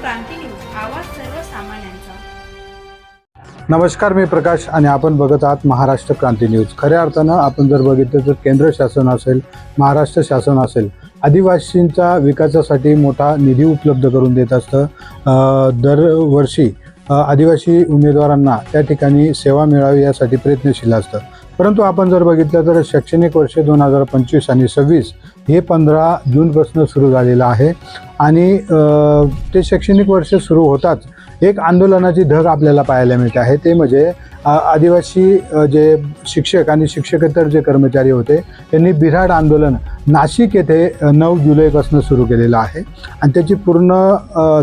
क्रांती news आवाज सर्वसामान्यांचा. नमस्कार मी प्रकाश आणि आपण बघत आहात महाराष्ट्र क्रांती न्यूज. खऱ्या अर्थानं आपण जर बघितलं तर केंद्र शासन असेल महाराष्ट्र शासन असेल आदिवासींच्या विकासासाठी मोठा निधी उपलब्ध करून देत असतं. दरवर्षी आदिवासी उमेदवारांना त्या ठिकाणी सेवा मिळावी यासाठी प्रयत्नशील असतं. परंतु आपण जर बघितलं तर शैक्षणिक वर्ष दोन हजार पंचवीस आणि सव्वीस हे पंधरा जूनपासून सुरू झालेलं आहे. आणि ते शैक्षणिक वर्ष सुरू होताच एक आंदोलनाची धग आपल्याला पाहायला मिळते आहे. ते म्हणजे आदिवासी जे शिक्षक आणि शिक्षकेतर जे कर्मचारी होते त्यांनी बिऱ्हाड आंदोलन नाशिक येथे नऊ जुलैपासून सुरू केलेलं आहे. आणि त्याची पूर्ण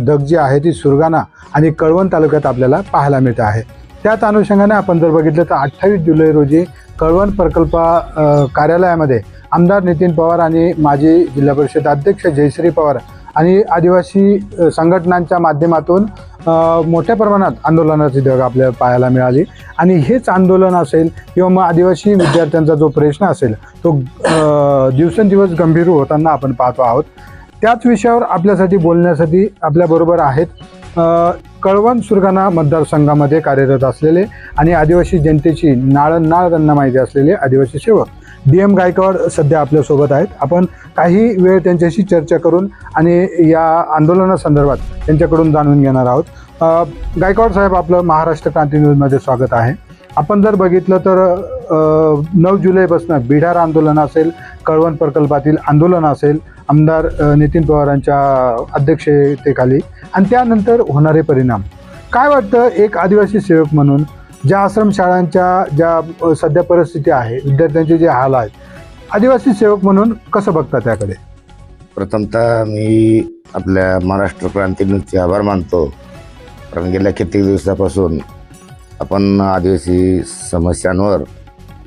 धग जी आहे ती सुरगाणा आणि कळवण तालुक्यात आपल्याला पाहायला मिळते आहे. त्याच अनुषंगाने आपण जर बघितलं तर अठ्ठावीस जुलै रोजी कळवण प्रकल्प कार्यालयामध्ये आमदार नितीन पवार आणि माजी जिल्हा परिषद अध्यक्ष जयश्री पवार आणि आदिवासी संघटनांच्या माध्यमातून मोठ्या प्रमाणात आंदोलनाची धग आपल्याला पाहायला मिळाली. आणि हेच आंदोलन असेल किंवा मग आदिवासी विद्यार्थ्यांचा जो प्रश्न असेल तो दिवसेंदिवस गंभीर होताना आपण पाहतो आहोत. त्याच विषयावर आपल्यासाठी बोलण्यासाठी आपल्याबरोबर आहेत कळवण सुरगाणा मतदारसंघामध्ये कार्यरत असलेले आणि आदिवासी जनतेची नाळ नाळ त्यांना माहिती असलेले आदिवासी सेवक डी एम गायकवाड सध्या आपल्यासोबत आहेत. आपण काही वेळ त्यांच्याशी चर्चा करून आणि या आंदोलनासंदर्भात त्यांच्याकडून जाणून घेणार आहोत. गायकवाड साहेब आपलं महाराष्ट्र क्रांती न्यूजमध्ये स्वागत आहे. आपण जर बघितलं तर नऊ जुलैपासून बिढार आंदोलन असेल कळवण प्रकल्पातील आंदोलन असेल आमदार नितीन पवारांच्या अध्यक्षतेखाली आणि त्यानंतर होणारे परिणाम. काय वाटतं एक आदिवासी सेवक म्हणून ज्या आश्रमशाळांच्या ज्या सध्या परिस्थिती आहे विद्यार्थ्यांचे जे हाल आहेत आदिवासी सेवक म्हणून कसं बघता त्याकडे? प्रथमतः मी आपल्या महाराष्ट्र क्रांती न्यूजचे आभार मानतो. कारण गेल्या कित्येक दिवसापासून आपण आदिवासी समस्यांवर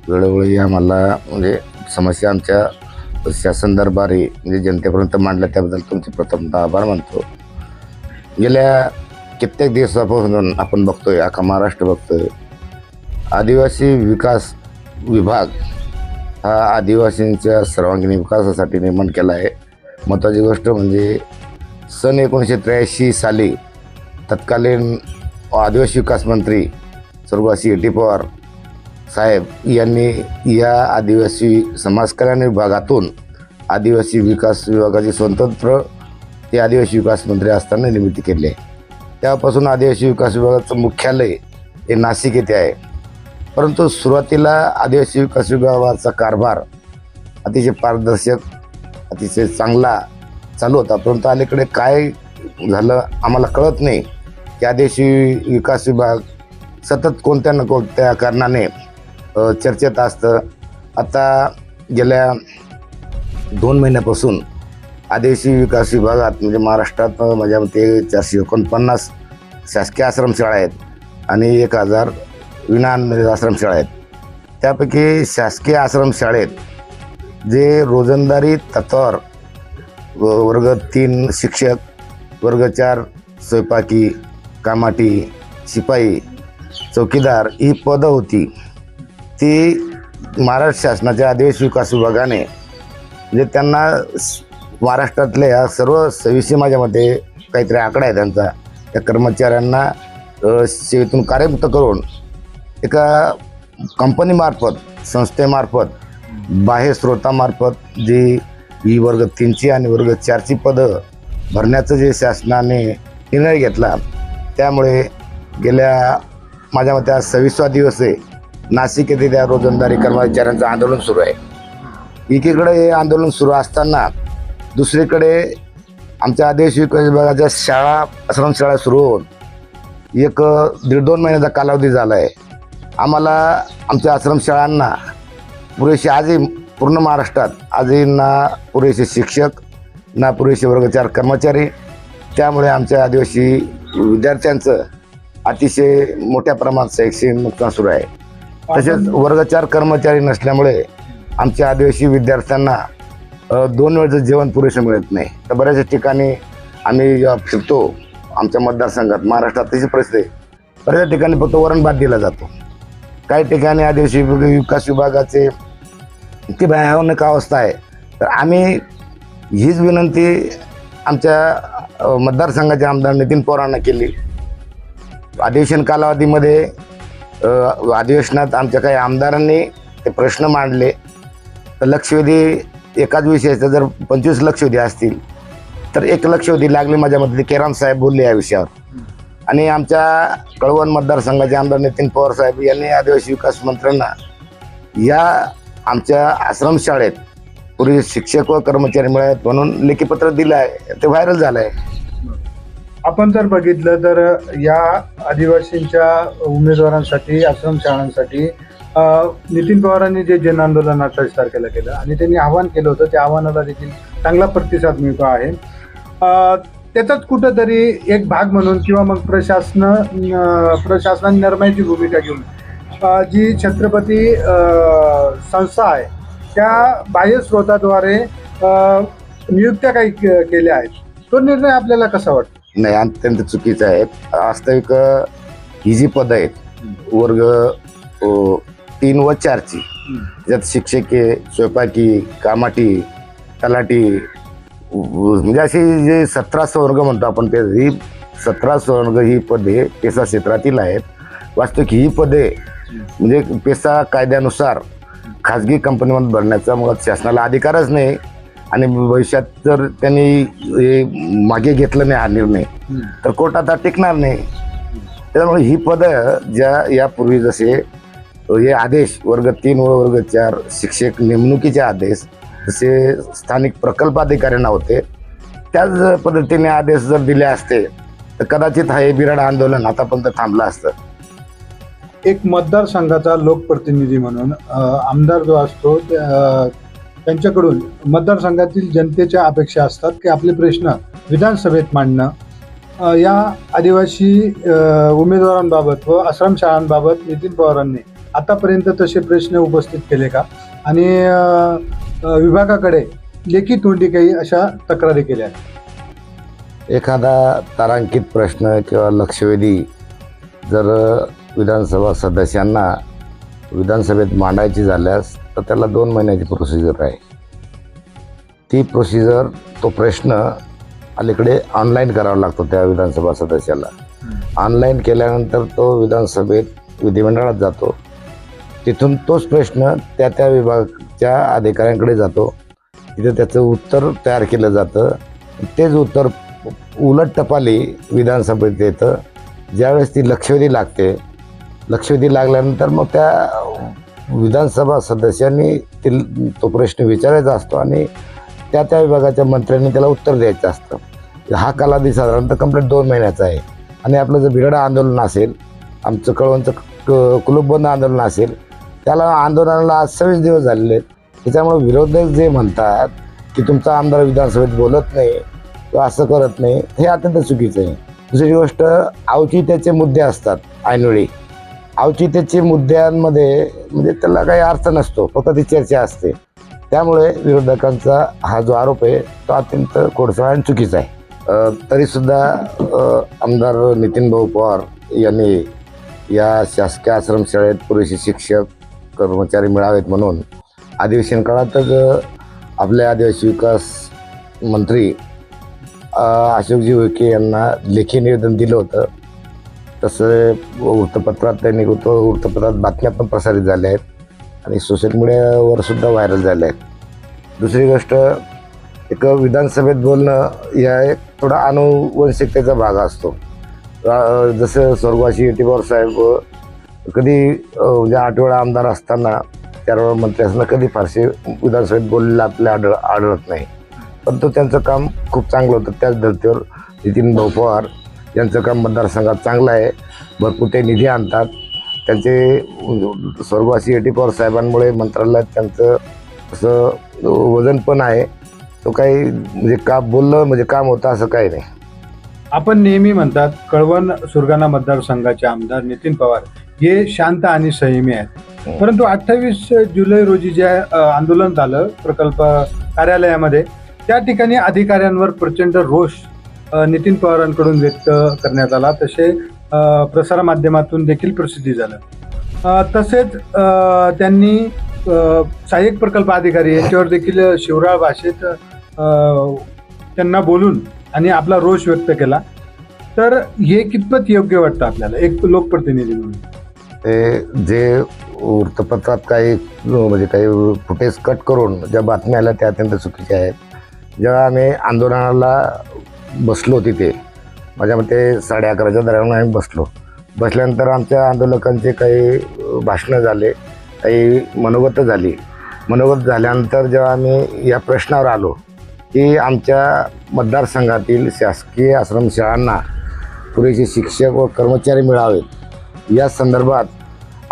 वेळोवेळी आम्हाला म्हणजे समस्या आमच्या शासन दरबारी म्हणजे जनतेपर्यंत मांडल्या त्याबद्दल तुमचे प्रथमतः आभार मानतो. गेल्या कित्येक दिवसापासून आपण बघतोय अख्खा महाराष्ट्र बघतोय. आदिवासी विकास विभाग हा आदिवासींच्या सर्वांगीण विकासासाठी निर्माण केला आहे. महत्त्वाची गोष्ट म्हणजे सन एकोणीसशे त्र्याऐंशी साली तत्कालीन आदिवासी विकास मंत्री स्वर्गवासी ए टी पवार साहेब यांनी या आदिवासी समाज कल्याण विभागातून आदिवासी विकास विभागाचे स्वतंत्र ते आदिवासी विकास मंत्री असताना निर्मिती केली आहे. त्यापासून आदिवासी विकास विभागाचं मुख्यालय हे नाशिक येथे आहे. परंतु सुरुवातीला आदिवासी विकास विभागाचा कारभार अतिशय पारदर्शक अतिशय चांगला चालू होता. परंतु अलीकडे काय झालं आम्हाला कळत नाही की आदिवासी विकास विभाग सतत कोणत्या न कोणत्या कारणाने चर्चेत असतं. आता गेल्या दोन महिन्यापासून आदिवासी विकास विभागात म्हणजे महाराष्ट्रात माझ्या मते चारशे एकोणपन्नास शासकीय आश्रमशाळा आहेत आणि एक हजार विनाअनुदानित आश्रमशाळा आहेत त्यापैकी शासकीय आश्रमशाळेत जे रोजंदारी तत्वावर व- वर्ग तीन शिक्षक वर्ग चार स्वयंपाकी कामाटी शिपाई चौकीदार ही पदं होती. ती महाराष्ट्र शासनाच्या आदिवासी विकास विभागाने म्हणजे त्यांना महाराष्ट्रातल्या सर्व सर्व माझ्या माझ्यामध्ये काहीतरी आकडा आहे त्यांचा. त्या कर्मचाऱ्यांना सेवेतून कार्यमुक्त करून एका कंपनीमार्फत संस्थेमार्फत बाह्य स्रोतामार्फत जी ई वर्ग तीनची आणि वर्ग चारची पदं भरण्याचं जे शासनाने निर्णय घेतला त्यामुळे गेल्या माझ्या मते आज सव्वीसवा दिवस आहे. नाशिक येथे त्या रोजंदारी कर्मचाऱ्यांचं आंदोलन सुरू आहे. एकीकडे हे आंदोलन सुरू असताना दुसरीकडे आमच्या आदिवासी विकास विभागाच्या शाळा आश्रमशाळा सुरू होऊन एक दीड दोन महिन्याचा कालावधी झाला आहे. आम्हाला आमच्या आश्रमशाळांना पुरेसे आजही पूर्ण महाराष्ट्रात आजही ना पुरेसे शिक्षक ना पुरेसे वर्ग चार कर्मचारी त्यामुळे आमच्या आदिवासी विद्यार्थ्यांचं अतिशय मोठ्या प्रमाणात शैक्षणिक नुकसान सुरू आहे. तसेच वर्ग चार कर्मचारी नसल्यामुळे आमच्या आदिवासी विद्यार्थ्यांना दोन वेळचं जेवण पुरेसं मिळत नाही. तर बऱ्याचशा ठिकाणी आम्ही जेव्हा फिरतो आमच्या मतदारसंघात महाराष्ट्रात तशी परिस्थिती आहे. बऱ्याच ठिकाणी फक्त वरण भात दिला जातो. काही ठिकाणी आदिवासी विभाग- विकास विभागाचे इतकी भयानक अवस्था आहे. तर आम्ही हीच विनंती आमच्या मतदारसंघाच्या मतदारसंघाचे आमदार नितीन पवारांना केली. अधिवेशन कालावधीमध्ये अधिवेशनात आमच्या काही आमदारांनी ते प्रश्न मांडले. तर लक्षवेधी एकाच विषयाचं जर पंचवीस लक्षवेधी असतील तर एक लक्षवेधी लागली माझ्या मते केराम साहेब बोलले या विषयावर. आणि आमच्या कळवण मतदारसंघाचे आमदार नितीन पवार साहेब यांनी आदिवासी विकास मंत्र्यांना या आमच्या आश्रमशाळेत पूर्वी शिक्षक व कर्मचारी मिळालेत म्हणून लेखीपत्र दिलं आहे. ते व्हायरल झालं आहे. आपण जर बघितलं तर या आदिवासींच्या उमेदवारांसाठी आश्रमशाळांसाठी नितीन पवारांनी जे जन आंदोलन अठ्ठावीस तारखेला केलं. आणि त्यांनी आवाहन केलं होतं त्या आव्हानाला देखील चांगला प्रतिसाद मिळतो आहे. त्याचाच कुठंतरी एक भाग म्हणून किंवा मग प्रशासन प्रशासनाने नरमाईची भूमिका घेऊन जी छत्रपती संस्था आहे त्या बाह्य स्रोताद्वारे नियुक्त्या काही केल्या आहेत. तो निर्णय आपल्याला कसा वाटतो? नाही अत्यंत चुकीचं आहे. वास्तविक ही जी पदं आहेत वर्ग तीन व चारची त्यात शिक्षकी स्वयंपाकी कामाटी तलाटी म्हणजे अशी जे सतरा स्वर्ग म्हणतो आपण ते ही सतरा स्वर्ग ही पदे पेसा क्षेत्रातील आहेत. वास्तविक ही पदे म्हणजे पेसा कायद्यानुसार खाजगी कंपनीमध्ये भरण्याचा मुळात शासनाला अधिकारच नाही. आणि भविष्यात जर त्यांनी हे मागे घेतलं नाही हा निर्णय तर कोर्ट आता टिकणार नाही. त्यामुळे ही पदं ज्या यापूर्वी जसे हे आदेश वर्ग तीन व वर्ग चार शिक्षक नेमणुकीचे आदेश जसे स्थानिक प्रकल्प अधिकाऱ्यांना होते त्याच पद्धतीने आदेश जर दिले असते तर कदाचित हे बिराड आंदोलन आतापर्यंत थांबलं असतं. एक मतदारसंघाचा लोकप्रतिनिधी म्हणून आमदार जो असतो त्यांच्याकडून मतदारसंघातील जनतेच्या अपेक्षा असतात की आपले प्रश्न विधानसभेत मांडणं या आदिवासी उमेदवारांबाबत व आश्रमशाळांबाबत नितीन पवारांनी आतापर्यंत तसे प्रश्न उपस्थित केले का? आणि विभागाकडे लेखी तोंडी काही अशा तक्रारी केल्या आहेत. एखादा तारांकित प्रश्न किंवा लक्षवेधी जर विधानसभा सदस्यांना विधानसभेत मांडायची झाल्यास तर त्याला दोन महिन्याची प्रोसिजर आहे. ती प्रोसिजर तो प्रश्न अलीकडे ऑनलाईन करावा लागतो त्या विधानसभा सदस्याला. ऑनलाईन केल्यानंतर तो विधानसभेत विधिमंडळात जातो. तिथून तोच प्रश्न त्या त्या विभागाच्या अधिकाऱ्यांकडे जातो. तिथे त्याचं उत्तर तयार केलं जातं. तेच उत्तर उलट टपाली विधानसभेत येतं. ज्यावेळेस ती लक्षवेधी लागते लक्षवेधी लागल्यानंतर मग त्या विधानसभा सदस्यांनी ती तो प्रश्न विचारायचा असतो आणि त्या त्या विभागाच्या मंत्र्यांनी त्याला उत्तर द्यायचं असतं. हा कालावधी साधारणतः कंप्लीट दोन महिन्याचा आहे. आणि आपलं जर बिराडा आंदोलन असेल आमचं कळवणचं क- कुलूपबंद आंदोलन असेल त्याला आंदोलनाला आज सव्वीस दिवस झालेले आहेत. त्याच्यामुळे विरोधक जे म्हणतात की तुमचा आमदार विधानसभेत बोलत नाही किंवा असं करत नाही हे अत्यंत चुकीचं आहे. दुसरी गोष्ट औचित्याचे मुद्दे असतात ऐनवेळी. औचित्याचे मुद्द्यांमध्ये म्हणजे त्याला काही अर्थ नसतो फक्त ती चर्चा असते. त्यामुळे विरोधकांचा हा जो आरोप आहे तो अत्यंत कोडसळा आणि चुकीचा आहे. तरीसुद्धा आमदार नितीन भाऊ पवार यांनी या शासकीय आश्रमशाळेत पुरेसे शिक्षक कर्मचारी मिळावेत म्हणून. अधिवेशन काळातच आपले आदिवासी विकास मंत्री अशोकजी उईके यांना लेखी निवेदन दिलं होतं. तसं वृत्तपत्रात त्यांनी वृत्त वृत्तपत्रात बातम्या पण प्रसारित झाल्या आहेत आणि सोशल मीडियावर सुद्धा व्हायरल झाल्या आहेत. दुसरी गोष्ट एक विधानसभेत बोलणं या एक थोडा अनुवंशिकतेचा भाग असतो. जसं स्वर्गवासी एटी पवार साहेब कधी ज्या म्हणजे आठ वेळा आमदार असताना चार वेळा मंत्री असताना कधी फारसे विधानसभेत बोललेलं आपल्याला आढळ आढळत नाही. परंतु त्यांचं काम खूप चांगलं होतं. त्याच धर्तीवर नितीन भाऊ पवार यांचं काम मतदारसंघात चांगलं आहे. भरपूर ते निधी आणतात. त्यांचे स्वर्गवासी एटी पवार साहेबांमुळे मंत्रालयात त्यांचं असं वजन पण आहे. तो काही म्हणजे का बोललं म्हणजे काम होतं असं काही नाही. आपण नेहमी म्हणतात कळवण सुरगाणा मतदारसंघाचे आमदार नितीन पवार हे शांत आणि संयमी आहेत परंतु अठ्ठावीस जुलै रोजी जे आंदोलन झालं प्रकल्प कार्यालयामध्ये त्या ठिकाणी अधिकाऱ्यांवर प्रचंड रोष नितीन पवारांकडून व्यक्त करण्यात आला. तसे प्रसारमाध्यमातून देखील प्रसिद्धी झालं. तसेच त्यांनी सहाय्यक प्रकल्प अधिकारी यांच्यावर देखील शिवराळ भाषेत त्यांना बोलून आणि आपला रोष व्यक्त केला. तर हे कितपत योग्य वाटतं आपल्याला? एक लोकप्रतिनिधी म्हणून. ते जे वृत्तपत्रात काही म्हणजे काही फुटेज कट करून ज्या बातम्या आल्या त्या अत्यंत चुकीच्या आहेत. जेव्हा आम्ही आंदोलनाला बसलो तिथे माझ्या मते साडे अकराच्या दरम्यान आम्ही बसलो. बसल्यानंतर आमच्या आंदोलकांचे काही भाषणं झाले काही मनोगत झाली. मनोगत झाल्यानंतर जेव्हा आम्ही या प्रश्नावर आलो की आमच्या मतदारसंघातील शासकीय आश्रमशाळांना पुरेसे शिक्षक व कर्मचारी मिळावेत. या संदर्भात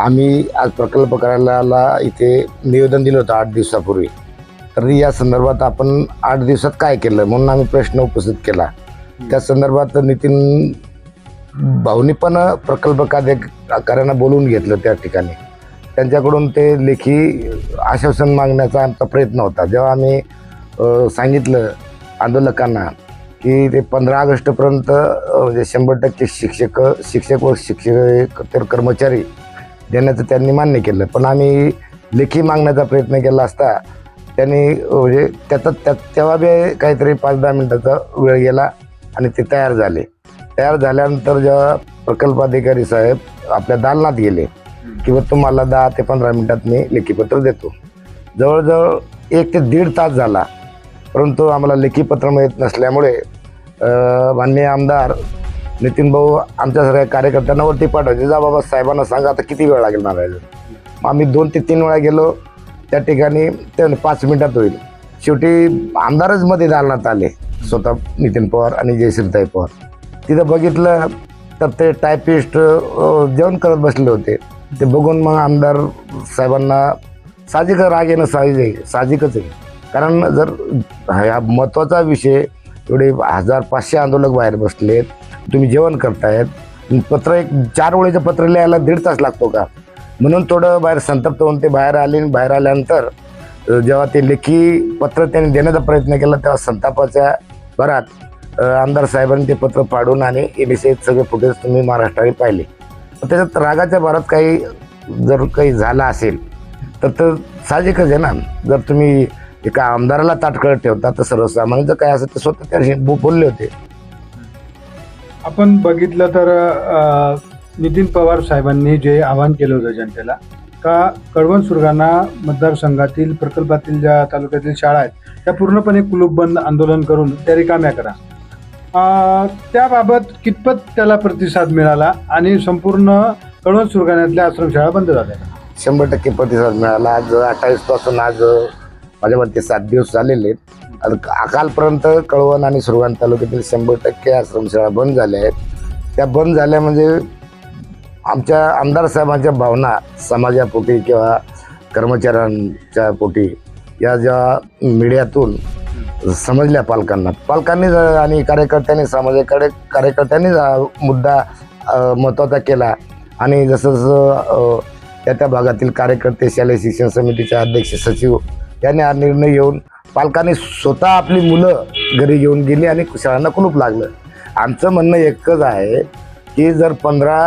आम्ही आज प्रकल्प कार्यालयाला इथे निवेदन दिलं होतं आठ दिवसापूर्वी. तर या संदर्भात आपण आठ दिवसात काय केलं म्हणून आम्ही प्रश्न उपस्थित केला. त्या संदर्भात नितीन भाऊनी पण प्रकल्प कार्यालयांना बोलून घेतलं त्या ठिकाणी. त्यांच्याकडून ते लेखी आश्वासन मागण्याचा आमचा प्रयत्न होता. जेव्हा आम्ही सांगितलं आंदोलकांना की ते पंधरा ऑगस्टपर्यंत म्हणजे शंभर टक्के शिक्षक शिक्षक व शिक्षक तर कर्मचारी देण्याचं त्यांनी मान्य केलं. पण आम्ही लेखी मागण्याचा प्रयत्न केला असता त्यांनी म्हणजे त्याचा त्या तेव्हा बी काहीतरी पाच दहा मिनटाचा वेळ गेला आणि ते तयार झाले. तयार झाल्यानंतर जेव्हा प्रकल्प अधिकारी साहेब आपल्या दालनात गेले किंवा तुम्हाला दहा ते पंधरा मिनटात मी लेखीपत्र देतो. जवळजवळ एक ते दीड तास झाला. परंतु आम्हाला लेखीपत्र मिळत नसल्यामुळे माननीय आमदार नितीन भाऊ आमच्यासारख्या कार्यकर्त्यांना वरती पाठवायचे. जा बाबा साहेबांना सांगा आता किती वेळ लागेल मला मग आम्ही दोन ते तीन वेळा गेलो. त्या ठिकाणी ते पाच मिनिटात होईल. शेवटी आमदारच मध्ये दालनात आले स्वतः नितीन पवार आणि जयश्रीताई पवार. तिथं बघितलं तर ते टायपिस्ट जेवण करत बसले होते. ते बघून मग आमदार साहेबांना साहजिक राग येणं साहजिक आहे साहजिकच आहे. कारण जर हा महत्त्वाचा विषय एवढे हजार पाचशे आंदोलक बाहेर बसलेत तुम्ही जेवण करतायत पत्र एक चार ओळीचं पत्र लिहायला दीड तास लागतो का? म्हणून थोडं बाहेर संतप्त होऊन ते बाहेर आले आणि बाहेर आल्यानंतर जेव्हा ते लेखी पत्र त्यांनी देण्याचा प्रयत्न केला तेव्हा संतापाच्या भरात आमदार साहेबांनी ते पत्र फाडून आणि एबीसी सगळे फुटेज तुम्ही महाराष्ट्राने पाहिले. त्याच्यात रागाच्या भरात काही जर काही झालं असेल तर तर साहजिकच आहे ना? जर तुम्ही एका आमदाराला ताटकळत ठेवता तर सर्वसामान्यांचं काय असेल ते स्वतः त्या बो- बोलले होते. आपण बघितलं तर अ, नितीन पवार साहेबांनी जे आवाहन केलं होतं जनतेला का कळवण सुरगाणा मतदारसंघातील प्रकल्पातील ज्या तालुक्यातील शाळा आहेत त्या पूर्णपणे कुलूपबंद आंदोलन करून त्या रिकाम्या करा. अ, त्याबाबत कितपत त्याला प्रतिसाद मिळाला आणि संपूर्ण कळवण सुरगाण्यातल्या आश्रमशाळा बंद झाल्या? शंभर टक्के प्रतिसाद मिळाला. आज अठ्ठावीसपासून आज माझ्या मते सात दिवस झालेले आहेत. अकालपर्यंत कळवण आणि सुरगाण तालुक्यातील शंभर टक्के आश्रमशाळा बंद झाल्या आहेत. त्या बंद झाल्या म्हणजे आमच्या आमदार साहेबांच्या भावना समाजापोटी किंवा कर्मचाऱ्यांच्या पोटी या ज्या मीडियातून समजल्या पालकांना. पालकांनी ज- आणि कार्यकर्त्यांनी समाजाकडे कार्यकर्त्यांनी मुद्दा महत्त्वाचा केला. आणि जसं जसं त्या त्या भागातील कार्यकर्ते शालेय शिक्षण समितीचे अध्यक्ष सचिव त्याने हा निर्णय घेऊन पालकांनी स्वतः आपली मुलं घरी घेऊन गेली आणि शाळांना कुलूप लागलं. आमचं म्हणणं एकच आहे की जर पंधरा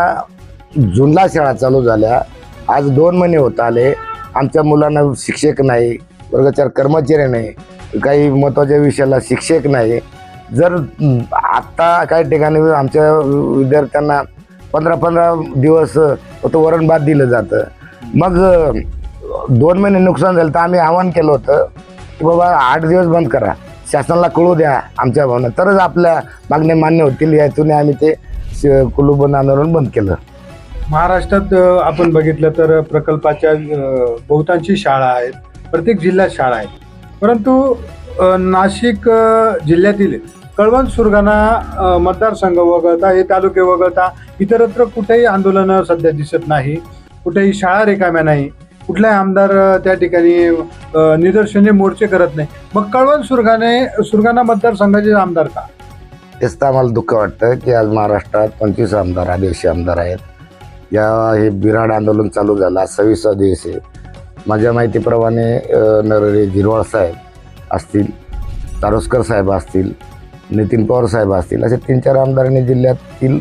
जूनला शाळा चालू झाल्या आज दोन महिने होत आले आमच्या मुलांना शिक्षक नाही वर्गचार कर्मचारी नाही काही महत्त्वाच्या विषयाला शिक्षक नाही. जर आत्ता काही ठिकाणी आमच्या विद्यार्थ्यांना पंधरा पंधरा दिवस तो वरणभात दिलं जातं. मग दोन महिने नुकसान झालं तर आम्ही आवाहन केलं होतं की बाबा आठ दिवस बंद करा. शासनाला कळू द्या आमच्या भावना. तरच आपल्या मागण्या मान्य होतील. यातून आम्ही ते कुलूप कुलूबंद आंदोलन बंद केलं. महाराष्ट्रात आपण बघितलं तर प्रकल्पाच्या बहुतांशी शाळा आहेत. प्रत्येक जिल्ह्यात शाळा आहेत. परंतु नाशिक जिल्ह्यातील कळवण सुरगाणा मतदारसंघ वगळता हे तालुके वगळता इतरत्र कुठेही आंदोलनं सध्या दिसत नाही. कुठेही शाळा रिकाम्या नाही. कुठलाही आमदार त्या ठिकाणी निदर्शने मोर्चे करत नाही. मग कळवण सुरगाने सुरगाणा मतदारसंघाचे आमदार का? तेच तर आम्हाला दुःख वाटतं की आज महाराष्ट्रात पंचवीस आमदार आदिवासी आमदार आहेत. या हे बिराड आंदोलन चालू झालं आज सव्वीसा दिवस आहे. माझ्या माहितीप्रमाणे अ, झिरवाळ साहेब असतील तारोस्कर साहेब असतील नितीन पवार साहेब असतील असे तीन चार आमदारांनी जिल्ह्यातील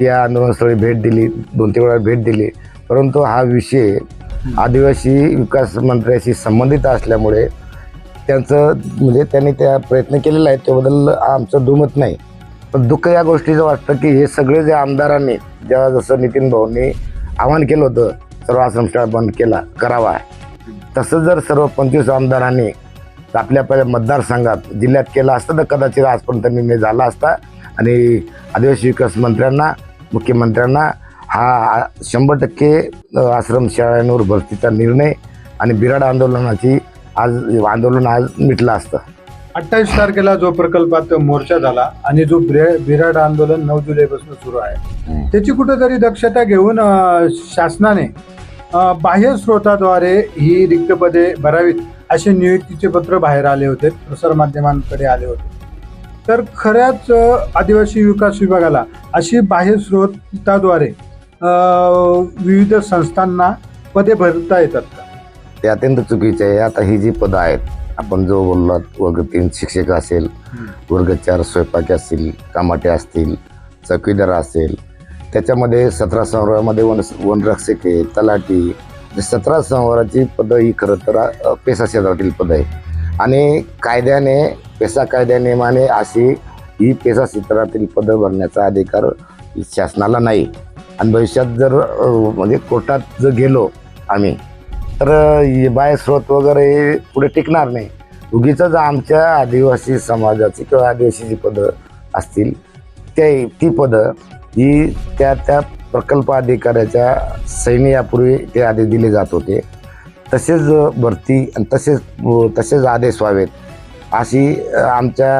या आंदोलनस्थळी भेट दिली दोन तीन वेळा भेट दिली. परंतु हा विषय आदिवासी विकास मंत्र्याशी संबंधित असल्यामुळे त्यांचं म्हणजे त्यांनी त्या प्रयत्न केलेला आहे त्याबद्दल आमचं दुमत नाही. पण दुःख या गोष्टीचं वाटतं की हे सगळे जे आमदारांनी जेव्हा जसं नितीन भाऊंनी आवाहन केलं होतं सर्व आश्रमशाळा बंद केला करावा. तसं जर सर्व पंचवीस आमदारांनी आपल्या आपल्या मतदारसंघात जिल्ह्यात केलं असतं तर कदाचित आजपर्यंत निर्णय झाला असता. आणि आदिवासी विकास मंत्र्यांना मुख्यमंत्र्यांना हा शंभर टक्के आश्रमशाळांवर भरतीचा निर्णय आणि बिराड आंदोलनाची आज आंदोलन आज मिटलं असतं. अठ्ठावीस तारखेला जो प्रकल्पात मोर्चा झाला आणि जो बिरा- बिराड आंदोलन नऊ जुलैपासून सुरू आहे त्याची कुठेतरी दक्षता घेऊन शासनाने बाह्य स्रोताद्वारे ही रिक्त पदे भरावीत असे नियुक्तीचे पत्र बाहेर आले होते प्रसारमाध्यमांकडे आले होते. तर खऱ्याच आदिवासी विकास विभागाला अशी बाह्य स्रोताद्वारे विविध संस्थांना पदे भरता येतात का? ते अत्यंत चुकीचे आहे. आता ही जी पदं आहेत आपण जो बोललात वर्ग तीन शिक्षक असेल वर्ग चार स्वयंपाकी असतील कामाटे असतील चौकीदार असेल त्याच्यामध्ये सतरा संवरामध्ये वन वनरक्षक तलाठी. सतरा संवराची पदं ही खरं तर पेसा क्षेत्रातील पदं आहे आणि कायद्याने पेसा कायद्या नियमाने अशी ही पेसा क्षेत्रातील पदं भरण्याचा अधिकार शासनाला नाही. आणि भविष्यात जर म्हणजे कोर्टात जर गेलो आम्ही तर बाय स्रोत वगैरे पुढे टिकणार नाही. उगीच आमच्या आदिवासी समाजाची किंवा आदिवासी जी पदं असतील ते ती पदं ही त्या त्या प्रकल्प अधिकाऱ्याच्या सैन्य यापूर्वी ते आधी दिले जात होते. तसेच भरती आणि तसेच तसेच आदेश व्हावेत अशी आमच्या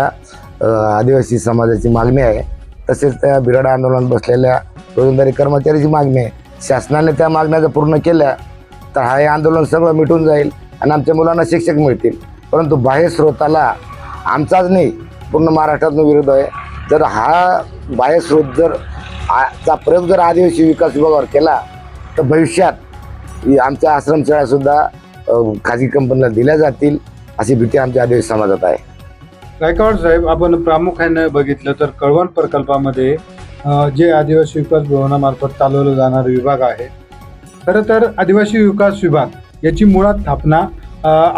आदिवासी समाजाची मागणी आहे. तसेच त्या बिराड आंदोलनात बसलेल्या रोजंदारी कर्मचाऱ्याची मागणी आहे. शासनाने त्या मागण्या जर पूर्ण केल्या तर हा हे आंदोलन सगळं मिटून जाईल आणि आमच्या मुलांना शिक्षक मिळतील. परंतु बाह्य स्रोताला आमचाच नाही पूर्ण महाराष्ट्रातून विरोध आहे. जर हा बाह्य स्रोत जर आ- चा प्रयोग जर आदिवासी विकास विभागावर केला तर भविष्यात आमच्या आश्रमशाळासुद्धा खाजगी कंपनीला दिल्या जातील अशी भीती आमच्या आदिवासी समाजात आहे. गायकवाड साहेब आपण प्रामुख्याने बघितलं तर कळवण प्रकल्पामध्ये जे आदिवासी विकास भवनामार्फत चालवलं जाणारा विभाग आहे. खरं तर आदिवासी विकास विभाग याची मुळात स्थापना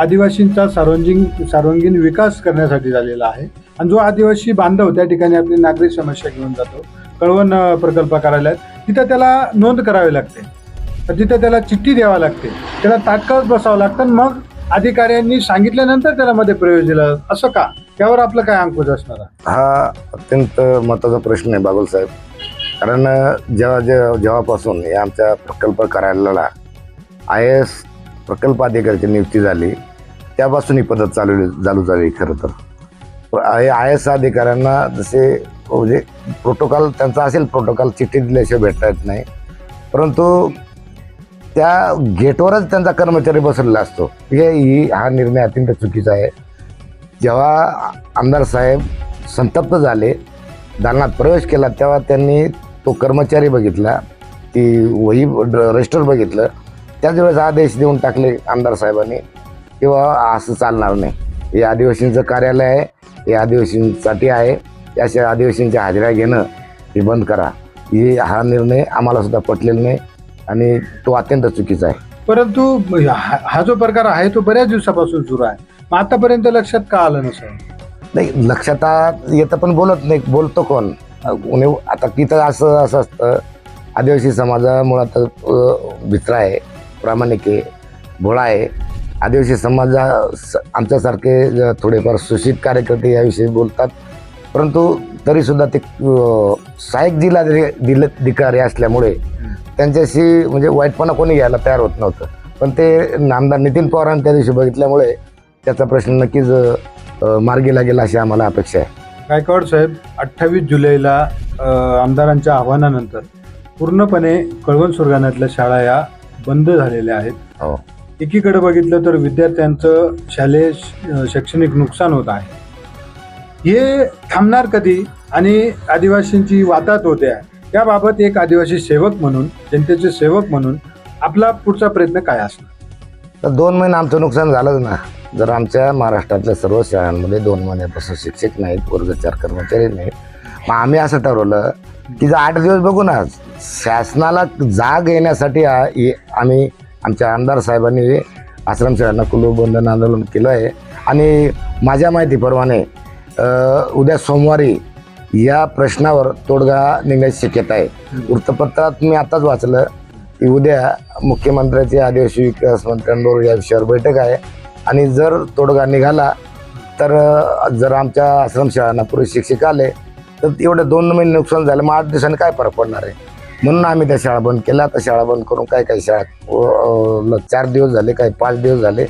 आदिवासींचा सार्वजनिक सार्वांगीण विकास करण्यासाठी झालेला आहे. आणि जो आदिवासी बांधव त्या ठिकाणी आपली नागरिक समस्या घेऊन जातो कळवण प्रकल्प कार्यालयात तिथं त्याला नोंद करावी लागते. तर तिथं त्याला चिठ्ठी द्यावी लागते. त्याला तात्काळ बसावं लागतं मग अधिकाऱ्यांनी सांगितल्यानंतर त्याला मध्ये प्रवेश दिला असं का? त्यावर आपलं काय अंकुश असणार आहे? हा अत्यंत महत्त्वाचा प्रश्न आहे बागुल साहेब. कारण जेव्हा जेव्हा जेव्हापासून या आमच्या प्रकल्प कार्यालयाला आय एस प्रकल्प अधिकाऱ्याची नियुक्ती झाली त्यापासून ही पद्धत चालू चालू झाली खरं तर. आय एस अधिकाऱ्यांना जसे म्हणजे प्रोटोकॉल त्यांचा असेल प्रोटोकॉल चिठ्ठी दिल्याशिवाय भेटता येत नाही. परंतु त्या गेटवरच त्यांचा कर्मचारी बसलेला असतो. हे ही हा निर्णय अत्यंत चुकीचा आहे. जेव्हा आमदार साहेब संतप्त झाले दालनात प्रवेश केला तेव्हा त्यांनी तो कर्मचारी बघितला ती वही रजिस्टर बघितलं. त्याच वेळेस आदेश देऊन टाकले आमदार साहेबांनी किंवा असं चालणार नाही. हे आदिवासींचं कार्यालय आहे हे आदिवासींसाठी आहे अशा आदिवासींच्या हाजऱ्या घेणं हे बंद करा. हे हा निर्णय आम्हाला सुद्धा पटलेला नाही आणि तो अत्यंत चुकीचा आहे. परंतु हा हा जो प्रकार आहे तो बऱ्याच दिवसापासून सुरू आहे. मग आतापर्यंत लक्षात का आलं नसेल? नाही लक्षात आ- येतं पण बोलत नाही बोलतो कोण? अ, आता तिथं असं असं असतं आदिवासी समाजा मुळात भित्र भित्रा आहे प्रामाणिक आहे भोळा आहे. आदिवासी समाजा स- आमच्यासारखे ज- थोडेफार सुशित कार्यकर्ते याविषयी बोलतात. परंतु तरीसुद्धा ते अ, सहाय्यक जिल्हा जिल्हाधिकारी असल्यामुळे त्यांच्याशी म्हणजे वाईटपणा कोणी घ्यायला तयार होत नव्हतं. पण ते नामदार नितीन पवारांनी त्या दिवशी बघितल्यामुळे त्याचा प्रश्न नक्कीच अ, मार्गी लागेल अशी आम्हाला अपेक्षा आहे. गायकवाड साहेब? अठ्ठावीस जुलैला अ, आमदारांच्या आव्हानानंतर पूर्णपणे कळवण सुरगाण्यातल्या शाळा या बंद झालेल्या आहेत. हो. एकीकडे बघितलं तर विद्यार्थ्यांचं शालेय श- शैक्षणिक नुकसान होत आहे. हे थांबणार कधी? आणि आदिवासींची वादात होते आहे याबाबत एक आदिवासी सेवक म्हणून जनतेचे सेवक म्हणून आपला पुढचा प्रयत्न काय असणार? तर दोन महिने आमचं नुकसान झालंच ना. जर आमच्या महाराष्ट्रातल्या सर्व शाळांमध्ये दोन महिन्यापासून शिक्षक नाहीत वर्ग चार कर्मचारी नाहीत मग आम्ही असं ठरवलं की जर आठ दिवस बघू ना शासनाला जाग येण्यासाठी आम्ही आमच्या आमदार साहेबांनी आश्रमशाळांना कुलबंधन आंदोलन केलं आहे. आणि माझ्या माहितीप्रमाणे उद्या सोमवारी या प्रश्नावर तोडगा निघण्याची शक्यता आहे. वृत्तपत्रात मी आताच वाचलं की उद्या मुख्यमंत्र्याचे आदिवासी विकास मंत्र्यांबरोबर या विषयावर बैठक आहे. आणि जर तोडगा निघाला तर जर आमच्या आश्रमशाळांना पुरुष शिक्षक आले तर एवढे दोन महिने नुकसान झालं मग आठ दिवसांनी काय फरक पडणार आहे? म्हणून आम्ही त्या शाळा बंद केल्या. आता शाळा बंद करून काय काही शाळा चार दिवस झाले काही पाच दिवस झाले.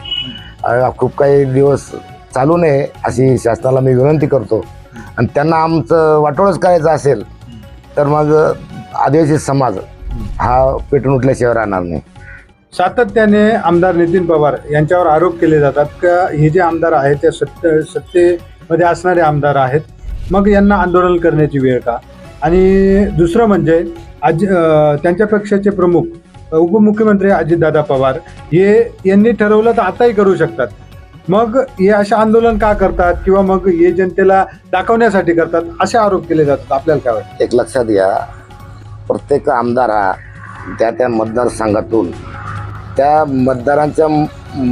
खूप काही दिवस चालू नये अशी शासनाला मी विनंती करतो. आणि त्यांना आमचं वाटोळच करायचं असेल तर मग आदिवासी समाज हा पेटून उठल्याशिवाय राहणार नाही. सातत्याने आमदार नितीन पवार यांच्यावर आरोप केले जातात का हे जे आमदार आहेत ते सत्य सत्तेमध्ये असणारे आमदार आहेत मग यांना आंदोलन करण्याची वेळ का? आणि दुसरं म्हणजे आज त्यांच्या पक्षाचे प्रमुख उपमुख्यमंत्री अजितदादा पवार हे यांनी ठरवलं तर आताही करू शकतात. मग हे असे आंदोलन का करतात किंवा मग हे जनतेला दाखवण्यासाठी करतात असे आरोप केले जातात. आपल्याला काय वाटतं? एक लक्षात घ्या प्रत्येक आमदार हा त्या त्या मतदारसंघातून त्या मतदारांचं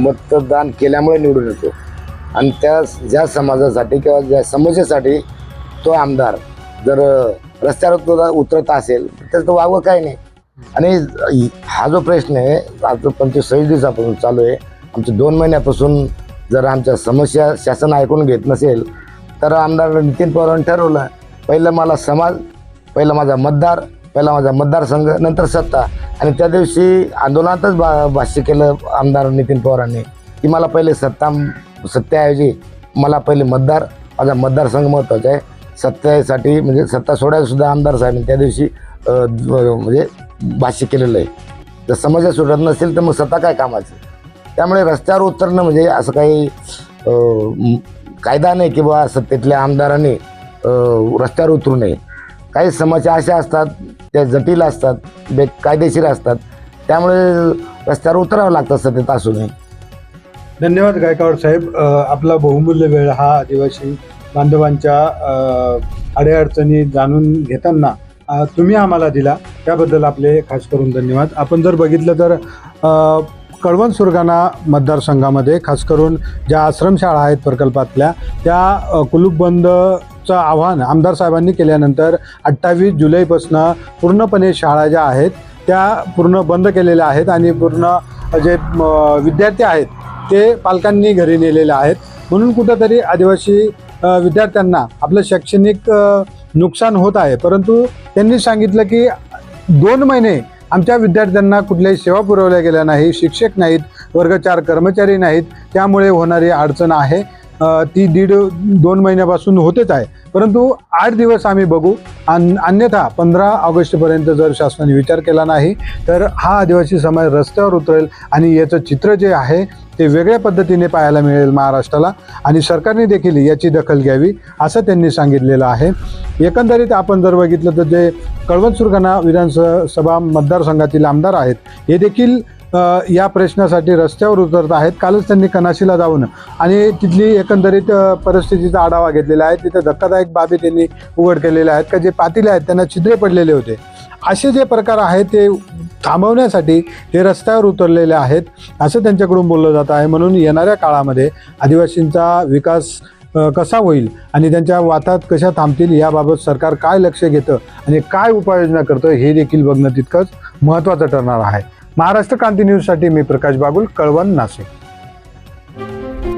मतदान केल्यामुळे निवडून येतो. आणि त्या ज्या समाजासाठी किंवा ज्या समस्येसाठी तो आमदार जर रस्त्यावर उतर- उतरत असेल तर तो वागवं काय नाही. आणि हा जो प्रश्न आहे आज पंचवीस सव्वीस दिवसापासून चालू आहे आमच्या दोन महिन्यापासून जर आमच्या समस्या शासन ऐकून घेत नसेल तर आमदार नितीन पवारांनी ठरवलं पहिलं मला समाज पहिलं माझा मतदार पहिला माझा मतदारसंघ नंतर सत्ता. आणि त्या दिवशी आंदोलनातच भा भाष्य केलं आमदार नितीन पवारांनी की मला पहिले सत्ता सत्तेऐवजी मला पहिले मतदार माझा मतदारसंघ महत्त्वाचा आहे. सत्तेसाठी म्हणजे सत्ता सोडायलासुद्धा आमदार साहेबांनी त्या दिवशी म्हणजे भाष्य केलेलं आहे. जर समस्या सुटत नसेल तर मग सत्ता काय कामाची? त्यामुळे रस्त्यावर उतरणं म्हणजे असं काही कायदा नाही की बा सत्तेतल्या आमदारांनी रस्त्यावर उतरू नये. काही समस्या अशा असतात त्या जटिल असतात बेकायदेशीर असतात. त्यामुळे रस्त्यावर उतरावं लागतं सध्या असू धन्यवाद गायकवाड साहेब. आपला बहुमूल्य वेळ हा आदिवासी बांधवांच्या अडेअडचणी अडीअडचणी जाणून घेताना तुम्ही आम्हाला दिला. त्याबद्दल आपले खास करून धन्यवाद. आपण जर बघितलं तर कळवण सुरगाणा मतदारसंघामध्ये खास करून ज्या आश्रमशाळा आहेत प्रकल्पातल्या त्या कुलूपबंद चं आव्हान आमदार साहेबांनी केल्यानंतर अठ्ठावीस जुलैपासून पूर्णपणे शाळा ज्या आहेत त्या पूर्ण बंद केलेल्या आहेत आणि पूर्ण जे विद्यार्थी आहेत ते पालकांनी घरी नेलेले आहेत. म्हणून कुठंतरी आदिवासी विद्यार्थ्यांना आपलं शैक्षणिक नुकसान होत आहे. परंतु त्यांनी सांगितलं की दोन महिने आमच्या विद्यार्थ्यांना कुठल्याही सेवा पुरवल्या गेल्या नाही शिक्षक नाहीत वर्गचार कर्मचारी नाहीत त्यामुळे होणारी अडचण आहे. ती दीड दोन महिन्यापासून होतेच आहे. परंतु आठ दिवस आम्ही बघू. अन अन्यथा पंधरा ऑगस्टपर्यंत जर शासनाने विचार केला नाही तर हा आदिवासी समाज रस्त्यावर उतरेल आणि याचं चित्र जे आहे ते वेगळ्या पद्धतीने पाहायला मिळेल महाराष्ट्राला आणि सरकारने देखील याची दखल घ्यावी असं त्यांनी सांगितलेलं आहे. एकंदरीत आपण जर बघितलं तर जे कळवण सुरगाणा विधानसभा मतदारसंघातील आमदार आहेत हे देखील या प्रश्नासाठी रस्त्यावर उतरत आहेत. कालच त्यांनी कनाशीला जाऊन आणि तिथली एकंदरीत परिस्थितीचा आढावा घेतलेला आहे. तिथे धक्कादायक बाबी त्यांनी उघड केलेल्या आहेत का जे पातीले आहेत त्यांना छिद्रे पडलेले होते. असे जे प्रकार आहेत ते थांबवण्यासाठी हे रस्त्यावर उतरलेले आहेत असं त्यांच्याकडून बोललं जात आहे. म्हणून येणाऱ्या काळामध्ये आदिवासींचा विकास कसा होईल आणि त्यांच्या वातात कशा थांबतील याबाबत सरकार काय लक्ष घेतं आणि काय उपाययोजना करतं हे देखील बघणं तितकंच महत्त्वाचं ठरणार आहे. महाराष्ट्र क्रांती न्यूजसाठी मी प्रकाश बागुल कळवण नाशिक.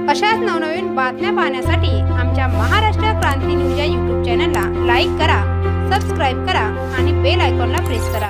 अशाच नवनवीन बातम्या पाहण्यासाठी आमच्या महाराष्ट्र क्रांती न्यूज या यूट्यूब चॅनलला लाईक करा सबस्क्राईब करा आणि बेल आयकॉनला प्रेस करा.